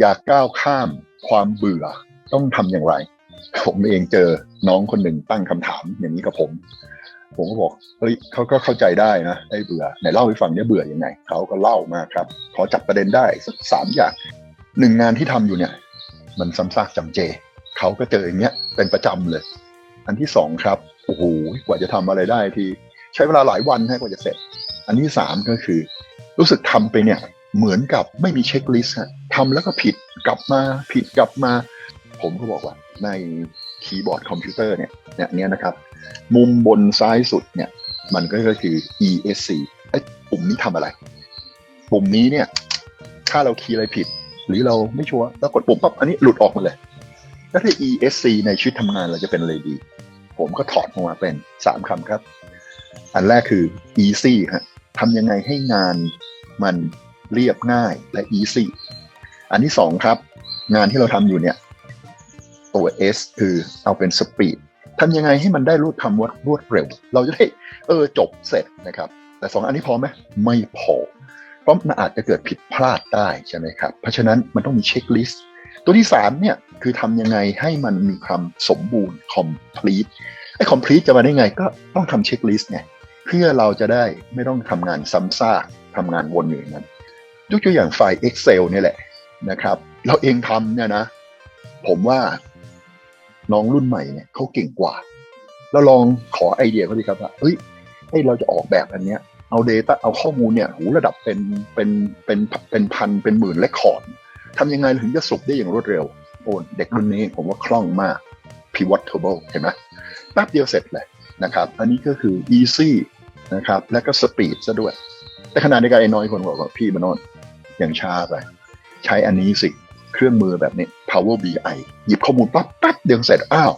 อยากก้าวข้ามความเบื่อต้องทำอย่างไร ผมเองเจอน้องคนหนึ่งตั้งคำถามอย่างนี้กับผม ผมก็บอกเฮ้ยเขาก็เข้าใจได้นะไอ้เบื่อไหนเล่าให้ฟังเนี่ยเบื่อยังไงเขาก็เล่ามาครับขอจับประเด็นได้สักสามอย่างหนึ่งงานที่ทำอยู่เนี่ย มันซ้ำซากจำเจเขาก็เจออย่างเงี้ยเป็นประจำเลย อันที่สองครับโอ้โหกว่าจะทำอะไรได้ทีใช้เวลาหลายวันให้กว่าจะเสร็จ อันที่สามก็คือ รู้สึกทำไปเนี่ยเหมือนกับไม่มีเช็คลิสต์ ทำแล้วก็ผิดกลับมาผิดกลับมา ผมก็บอกว่าในคีย์บอร์ดคอมพิวเตอร์เนี่ยเนี่ยเนี้ยนะครับ มุมบนซ้ายสุดเนี่ย มันก็คือ ESC ไอ้ปุ่มนี้ทำอะไร ปุ่มนี้เนี่ย ถ้าเราคีย์อะไรผิด หรือเราไม่ชัวร์แล้วกดปุ่มปั๊บอันนี้หลุดออกมาเลยแล้วถ้า ESC ในชีวิตทำงานเราจะเป็นอะไรดี ผมก็ถอดออกมาเป็นสามคำครับ อันแรกคือ easy ฮะทำยังไงให้งานมันเรียบง่ายและ easy อันที่สองครับ งานที่เราทำอยู่เนี่ยตัว S คือเอาเป็น speed ทำยังไงให้มันได้รวดทำวัดรวดเร็ว เราจะได้เออจบเสร็จนะครับ แต่สองอันนี้พอไหมไม่พอ เพราะมันอาจจะเกิดผิดพลาดได้ใช่ไหมครับ เพราะฉะนั้นมันต้องมีเช็คลิสต์ตัวที่สามเนี่ยคือทำยังไงให้มันมีความสมบูรณ์ complete ไอ้ complete จะมาได้ไงก็ต้องทำเช็คลิสต์ไงเพื่อเราจะได้ไม่ต้องทำงานซ้ำซากทำงานวนอยู่อย่างนั้นยกตัวอย่างไฟล์ Excel นี่แหละ นะครับ เราเองทำเนี่ยนะ ผมว่าน้องรุ่นใหม่เนี่ยเขาเก่งกว่า เราลองขอไอเดียเขาดีครับว่าเฮ้ยเฮ้เราจะออกแบบอันเนี้ยเอา Data เอาข้อมูลเนี่ยหูระดับเป็นเป็นเป็นเป็นพันเป็นหมื่นและคอร์ดทำยังไงถึงจะสุกได้อย่างรวดเร็ว โอ้เด็กรุ่นนี้ผมว่าคล่องมาก pivotable เห็นไหมแป๊บเดียวเสร็จเลยนะครับ อันนี้ก็คือ easy นะครับ และก็ speed ซะด้วย แต่ขณะในการไอ้น้อยคนบอกว่าพี่มานอนอย่างช้าไป ใช้อันนี้สิ เครื่องมือแบบนี้ Power BI หยิบข้อมูลปั๊บแป๊บเดียวเสร็จอ้าว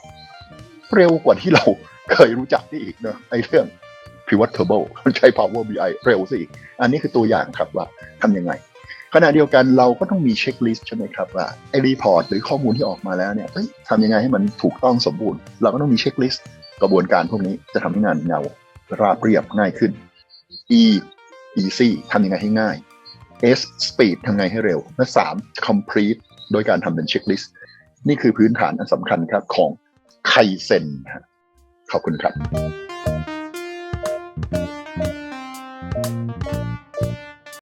เร็วกว่าที่เราเคยรู้จักได้อีกเนอะไอ้เรื่อง pivot table ใช้ Power BI เร็วสิอันนี้คือตัวอย่างครับว่าทำยังไง ขณะเดียวกันเราก็ต้องมีเช็คลิสต์ใช่ไหมครับว่าไอ้รีพอร์ตหรือข้อมูลที่ออกมาแล้วเนี่ยเอ้ยทำยังไงให้มันถูกต้องสมบูรณ์ เราก็ต้องมีเช็คลิสต์กระบวนการพวกนี้จะทำให้งานเงาราบเรียบง่ายขึ้น E easy ทำยังไงให้ง่าย S speed ทำไงให้เร็ว และ3 complete โดยการทำเป็นเช็คลิสต์นี่คือพื้นฐานอันสำคัญครับของไคเซนขอบคุณครับ